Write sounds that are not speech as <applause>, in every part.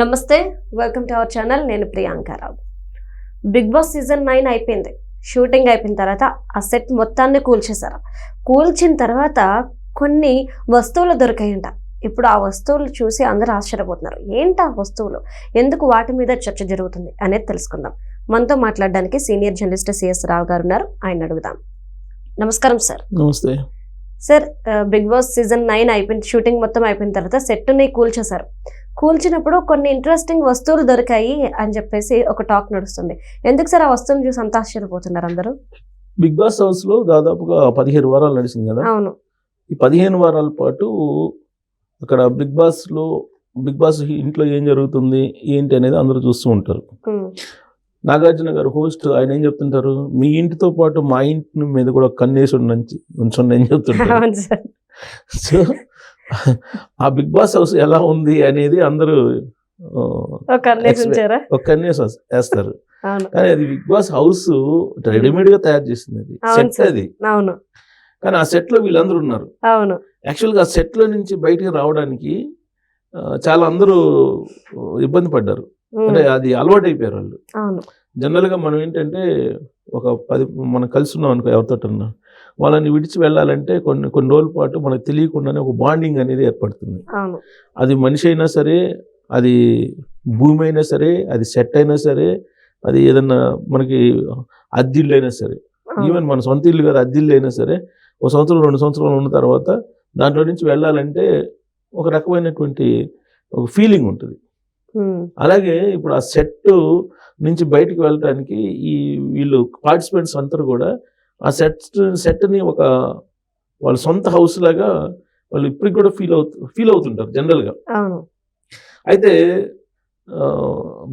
నమస్తే welcome to our channel నేను Priyankarao Bigg Boss season nine అయిపోయింది. షూటింగ్ అయిపోయిన తర్వాత ఆ సెట్ మొత్తాన్ని కూల్చేశారు. కూల్చిన తర్వాత కొన్ని వస్తువులు దొరికాయంట. ఇప్పుడు ఆ వస్తువులు చూసి అందరూ ఆశ్చర్యపోతున్నారు. ఏంటి ఆ వస్తువులు? ఎందుకు వాటి మీద చర్చ జరుగుతుంది అనేది తెలుసుకుందాం. మనతో మాట్లాడడానికి సీనియర్ జర్నలిస్ట్ సిఎస్ రావు గారు ఉన్నారు. ఆయన అడుగుదాం. నమస్కారం సార్ నమస్తే. Sir Bigg Boss season nine అయిపోయిన షూటింగ్ మొత్తం అయిపోయిన తర్వాత సెట్ని కూల్చేశారు. కూల్చినప్పుడు కొన్ని ఇంట్రెస్టింగ్ వస్తువులు దొరికాయి అని చెప్పేసి ఒక టాక్ నడుస్తుంది. ఎందుకు సార్ ఆ వస్తువుని చూసి అంత ఆశ్చర్యపోతున్నారు అందరూ? బిగ్ బాస్ హౌస్లో దాదాపుగా పదిహేను వారాలు నడిచింది కదా? అవును. ఈ పదిహేను వారాల పాటు అక్కడ బిగ్ బాస్లో బిగ్ బాస్ ఇంట్లో ఏం జరుగుతుంది ఏంటి అనేది అందరూ చూస్తూ ఉంటారు. నాగార్జున గారు హోస్ట్ ఆయన ఏం చెప్తుంటారు? మీ ఇంటితో పాటు మా ఇంటి మీద కూడా కన్నేసి ఉండండి ఉంచండి అని చెప్తుంటారు. సో ఆ బిగ్ బాస్ హౌస్ ఎలా ఉంది అనేది అందరూ ఒక కన్నేసి వేస్తారు. కానీ అది బిగ్ బాస్ హౌస్ రెడీమేడ్గా తయారు చేసింది అది. సెట్. అది. అవును. కానీ ఆ సెట్లో వీళ్ళందరూ ఉన్నారు. అవును. యాక్చువల్గా ఆ సెట్లో నుంచి బయటికి రావడానికి చాలా అందరూ ఇబ్బంది పడ్డారు. అంటే అది అలవాటు అయిపోయారు వాళ్ళు. జనరల్గా మనం ఏంటంటే ఒక పది మనం కలిసి ఉన్నాం అనుకో ఎవరితోటన్నా వాళ్ళని విడిచి వెళ్ళాలంటే కొన్ని కొన్ని రోజుల పాటు మనకు తెలియకుండానే ఒక బాండింగ్ అనేది ఏర్పడుతుంది. అది మనిషి అయినా సరే అది భూమి అయినా సరే అది సెట్ అయినా సరే అది ఏదన్నా మనకి అద్దిల్లు అయినా సరే. ఈవెన్ మన సొంత ఇల్లు కాదు అద్దిల్లు అయినా సరే ఒక సంవత్సరం రెండు సంవత్సరాలు ఉన్న తర్వాత దాంట్లో నుంచి వెళ్ళాలంటే ఒక రకమైనటువంటి ఒక ఫీలింగ్ ఉంటుంది. అలాగే ఇప్పుడు ఆ సెట్ నుంచి బయటికి వెళ్ళడానికి ఈ వీళ్ళు పార్టిసిపెంట్స్ అందరూ కూడా ఆ సెట్ సెట్ని ఒక వాళ్ళ సొంత హౌస్ లాగా వాళ్ళు ఇప్పటికి కూడా ఫీల్ అవుతు ఫీల్ అవుతుంటారు జనరల్గా అయితే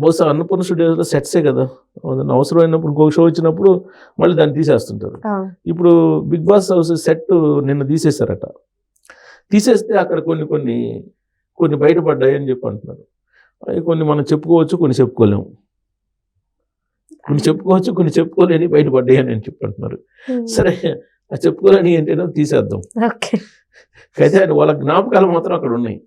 బహుశా అన్నపూర్ణ స్టూడియోస్లో సెట్సే కదా. అవసరమైనప్పుడు ఇంకొక షో వచ్చినప్పుడు మళ్ళీ దాన్ని తీసేస్తుంటారు. ఇప్పుడు బిగ్ బాస్ హౌస్ సెట్ నిన్న తీసేశారట. తీసేస్తే అక్కడ కొన్ని కొన్ని కొన్ని బయటపడ్డాయి అని చెప్పి అంటున్నారు. అవి కొన్ని మనం చెప్పుకోవచ్చు కొన్ని చెప్పుకోలేము. కొన్ని చెప్పుకోవచ్చు కొన్ని చెప్పుకోలేని బయటపడ్డాయి అని చెప్పి అంటున్నారు ఉమ్, సరే ఆ చెప్పుకోలేని ఏంటంటే తీసేద్దాం. ఓకే. అయితే వాళ్ళ జ్ఞాపకాలు మాత్రం అక్కడ ఉన్నాయి.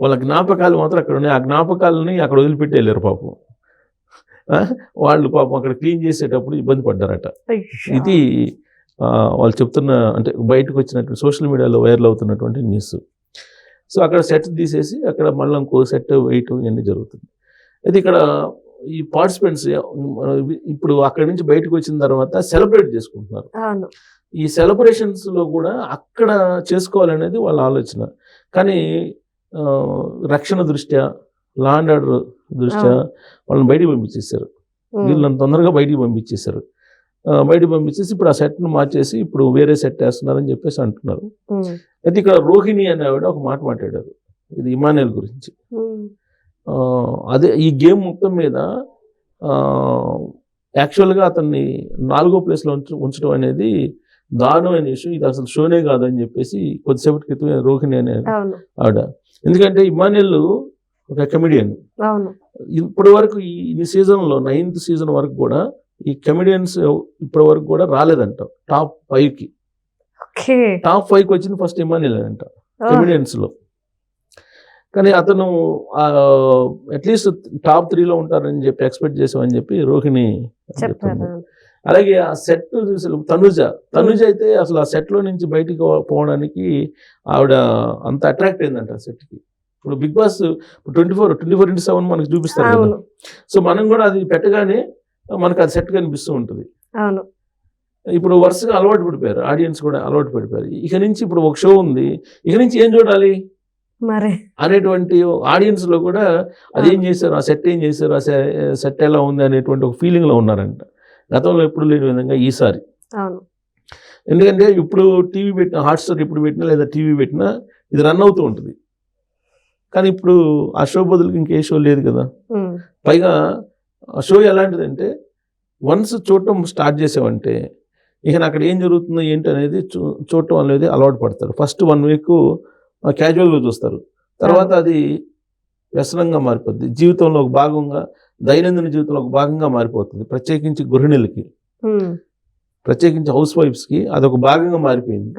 వాళ్ళ జ్ఞాపకాలు మాత్రం అక్కడ ఉన్నాయి. ఆ జ్ఞాపకాలని అక్కడ వదిలిపెట్టి వెళ్ళారు పాపం. వాళ్ళు పాపం అక్కడ క్లీన్ చేసేటప్పుడు ఇబ్బంది పడ్డారట. ఇది వాళ్ళు చెప్తున్న అంటే బయటకు వచ్చినటువంటి సోషల్ మీడియాలో వైరల్ అవుతున్నటువంటి న్యూస్. సో అక్కడ సెట్ తీసేసి అక్కడ మళ్ళీ ఇంకో సెట్ వేయటం ఇవన్నీ జరుగుతుంది. అయితే ఇక్కడ ఈ పార్టిసిపెంట్స్ ఇప్పుడు అక్కడి నుంచి బయటకు వచ్చిన తర్వాత సెలబ్రేట్ చేసుకుంటున్నారు. ఈ సెలబ్రేషన్స్లో కూడా అక్కడ చేసుకోవాలనేది వాళ్ళ ఆలోచన. కానీ రక్షణ దృష్ట్యా లా అండ్ ఆర్డర్ దృష్ట్యా వాళ్ళని బయటికి పంపించేశారు. వీళ్ళని తొందరగా బయటికి పంపించేశారు. బయటికి పంపించేసి ఇప్పుడు ఆ సెట్ను మార్చేసి ఇప్పుడు వేరే సెట్ వేస్తున్నారని చెప్పేసి అంటున్నారు. అయితే ఇక్కడ రోహిణి అనే ఆవిడ ఒక మాట మాట్లాడారు. ఇది ఇమానుయల్ గురించి. అదే ఈ గేమ్ మొత్తం మీద యాక్చువల్గా అతన్ని నాలుగో ప్లేస్లో ఉంచ ఉంచడం అనేది దారుణమైన విషయం. ఇది అసలు షోనే కాదని చెప్పేసి కొద్దిసేపటి క్రితం రోహిణి అనే ఆవిడ. ఎందుకంటే ఇమానుయల్ ఒక కమెడియన్ ఇప్పటి వరకు ఈ సీజన్లో నైన్త్ సీజన్ వరకు కూడా ఈ కమెడియన్స్ ఇప్పటి వరకు కూడా రాలేదంట టాప్ ఫైవ్కి టాప్ ఫైవ్కి వచ్చింది ఫస్ట్ ఇమానియల్ అంట ఓ, కమెడియన్స్లో. కానీ అతను అట్లీస్ట్ టాప్ త్రీలో ఉంటారని చెప్పి ఎక్స్పెక్ట్ చేసామని చెప్పి రోహిణి చెప్తుంది. అలాగే ఆ సెట్ చూసి తనుజ తనుజ అయితే అసలు ఆ సెట్లో నుంచి బయటికి పోవడానికి ఆవిడ అంత అట్రాక్ట్ అయిందంట ఆ సెట్కి ఇప్పుడు Bigg Boss twenty four twenty four into seven మనకి చూపిస్తారు సో మనం కూడా అది పెట్టగానే మనకు అది సెట్ కనిపిస్తూ ఉంటుంది. అవును. ఇప్పుడు వరుసగా అలవాటు పడిపోయారు ఆడియన్స్ కూడా అలవాటు పడిపోయారు. ఇక నుంచి ఇప్పుడు ఒక షో ఉంది. ఇక నుంచి ఏం చూడాలి? మరి. అనేటువంటి ఆడియన్స్లో కూడా అది ఏం చేశారు? ఆ సెట్ ఏం చేశారు? ఆ సెట్ ఎలా ఉంది? అనేటువంటి ఒక ఫీలింగ్లో ఉన్నారంట. గతంలో ఎప్పుడు లేని విధంగా ఈసారి. ఎందుకంటే ఇప్పుడు టీవీ పెట్టిన హాట్స్టార్ ఇప్పుడు పెట్టినా లేదా టీవీ పెట్టినా ఇది రన్ అవుతూ ఉంటుంది. కానీ ఇప్పుడు ఆ షో బదులుకి ఇంకే షో లేదు కదా. పైగా ఆ షో ఎలాంటిదంటే వన్స్ చూడటం స్టార్ట్ చేసామంటే ఇక అక్కడ ఏం జరుగుతుందో ఏంటి అనేది చూ చూడటం అనేది అలవాటు పడతారు. ఫస్ట్ వన్ వీక్ క్యాజువల్గా చూస్తారు. తర్వాత అది వ్యసనంగా మారిపోద్ది. జీవితంలో ఒక భాగంగా దైనందిన జీవితంలో ఒక భాగంగా మారిపోతుంది. ప్రత్యేకించి గృహిణులకి. ప్రత్యేకించి హౌస్ వైఫ్స్కి అదొక భాగంగా మారిపోయింది.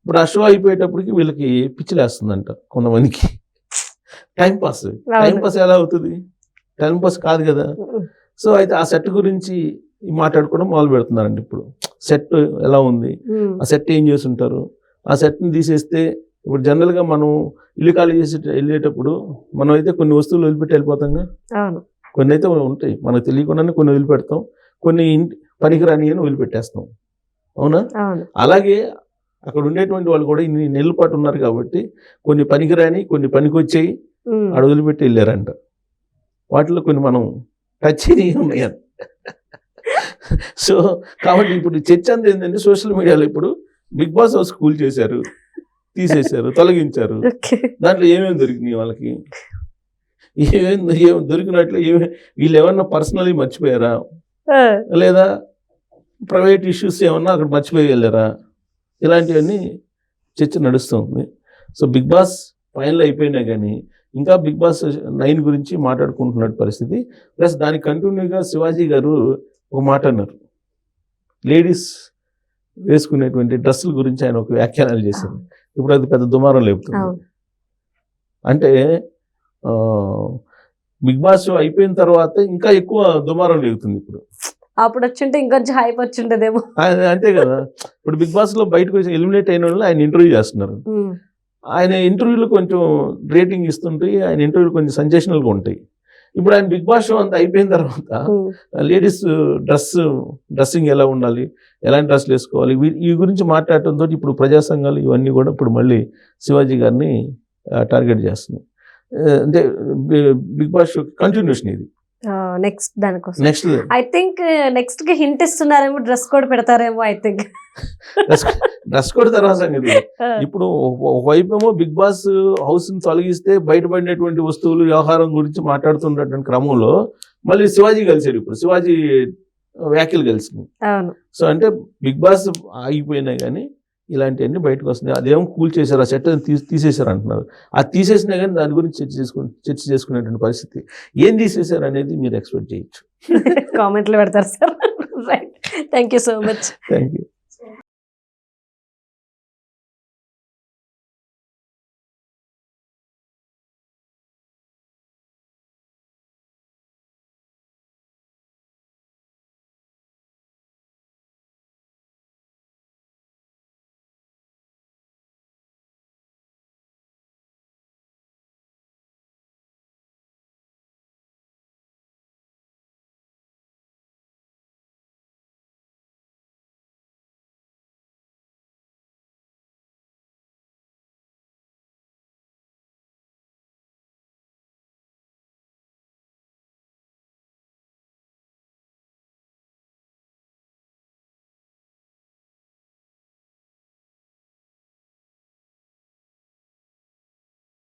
ఇప్పుడు షో అయిపోయేటప్పటికి వీళ్ళకి పిచ్చిలేస్తుందంట కొంతమందికి. Time pass. టైం పాస్ ఎలా అవుతుంది? టైం పాస్ కాదు కదా. సో అయితే ఆ సెట్ గురించి మాట్లాడుకోవడం మొదలు పెడుతున్నారండి ఇప్పుడు. సెట్ ఎలా ఉంది? ఆ సెట్ ఏం చేస్తుంటారు? ఆ సెట్ని తీసేస్తే ఇప్పుడు జనరల్గా మనం ఇల్లు ఖాళీ చేసి వెళ్ళేటప్పుడు మనం అయితే కొన్ని వస్తువులు వదిలిపెట్టి వెళ్ళిపోతాంగా? కొన్ని అయితే ఉంటాయి. మనకు తెలియకుండానే కొన్ని వదిలిపెడతాం. కొన్ని ఇంటి పనికిరాని అని వదిలిపెట్టేస్తాం. అవునా? అలాగే అక్కడ ఉండేటువంటి వాళ్ళు కూడా ఇన్ని నెలల పాటు ఉన్నారు కాబట్టి కొన్ని పనికిరాని కొన్ని పనికొచ్చేయి ఉమ్, ఆడ వదిలిపెట్టి వెళ్ళారంట. వాటిలో కొన్ని మనం టచ్ ఉన్నాయి సో కాబట్టి ఇప్పుడు చర్చ అంతా ఏంటంటే సోషల్ మీడియాలో ఇప్పుడు బిగ్ బాస్ హౌస్ కూల్ చేశారు. తీసేశారు తొలగించారు. దాంట్లో ఏమేమి దొరికినాయి వాళ్ళకి? ఏమేమి ఏం దొరికినట్లు ఏమే వీళ్ళు ఏమన్నా పర్సనలీ మర్చిపోయారా? లేదా ప్రైవేట్ ఇష్యూస్ ఏమన్నా అక్కడ మర్చిపోయి వెళ్ళారా? ఇలాంటివన్నీ చర్చ నడుస్తుంది సో బిగ్ బాస్ ఫైనల్ అయిపోయినా కానీ ఇంకా బిగ్ బాస్ నైన్ గురించి మాట్లాడుకుంటున్న పరిస్థితి. ప్లస్ దానికి కంటిన్యూగా శివాజీ గారు ఒక మాట అన్నారు. లేడీస్ వేసుకునేటువంటి డ్రెస్సుల గురించి ఆయన ఒక వ్యాఖ్యానాలు చేశారు. ఇప్పుడు అది పెద్ద దుమారం లేపుతుంది. అంటే ఆ, బిగ్ బాస్ అయిపోయిన తర్వాత ఇంకా ఎక్కువ దుమారం లేగుతుంది ఇప్పుడు. అప్పుడు వచ్చింటే ఇంకొంచెం హైప్ వచ్చిండేదేమో. ఆయన అంతే కదా. ఇప్పుడు బిగ్ బాస్లో బయటకు వచ్చి ఎలిమినేట్ అయిన వాళ్ళు ఆయన ఇంటర్వ్యూ చేస్తున్నారు. ఆయన ఇంటర్వ్యూలు కొంచెం రేటింగ్ ఇస్తుంటాయి ఆయన ఇంటర్వ్యూలు కొంచెం sensational గా ఉంటాయి. ఇప్పుడు ఆయన బిగ్ బాస్ షో అంతా అయిపోయిన తర్వాత లేడీస్ డ్రెస్ డ్రెస్సింగ్ ఎలా ఉండాలి? ఎలాంటి డ్రెస్సులు వేసుకోవాలి? ఈ గురించి మాట్లాడటంతో ఇప్పుడు ప్రజా సంఘాలు ఇవన్నీ కూడా ఇప్పుడు మళ్ళీ శివాజీ గారిని టార్గెట్ చేస్తున్నాయి. అంటే బిగ్ బాస్ షో కంటిన్యూషన్ ఇది. నెక్స్ట్ దానికోసం. నెక్స్ట్. ఐ థింక్ నెక్స్ట్కి హింట్ ఇస్తున్నారేమో డ్రెస్ కోడ్ పెడతారేమో ఐ థింక్. డ్రెస్ కోడ్ తర్వాత సంగతి. ఇప్పుడు ఒక- ఒకవైపు ఏమో బిగ్ బాస్ హౌస్ని తొలగిస్తే బయటపడినటువంటి వస్తువులు వ్యవహారం గురించి మాట్లాడుతున్నటువంటి క్రమంలో మళ్ళీ శివాజీ కలిసాడు ఇప్పుడు. శివాజీ వ్యాఖ్యలు అవును. సో అంటే బిగ్ బాస్ ఆగిపోయినా కానీ ఇలాంటివన్నీ బయటకు వస్తున్నాయి. అదేమో కూల్ చేశారు ఆ సెట్ తీసి తీసేశారు అంటున్నారు. అది తీసేసినా కానీ దాని గురించి చర్చ చేసుకు చర్చ చేసుకునేటువంటి పరిస్థితి. ఏం తీసేశారు అనేది మీరు ఎక్స్పెక్ట్ చేయొచ్చు. <laughs> కామెంట్లు పెడతారు sir. Right thank you so much thank you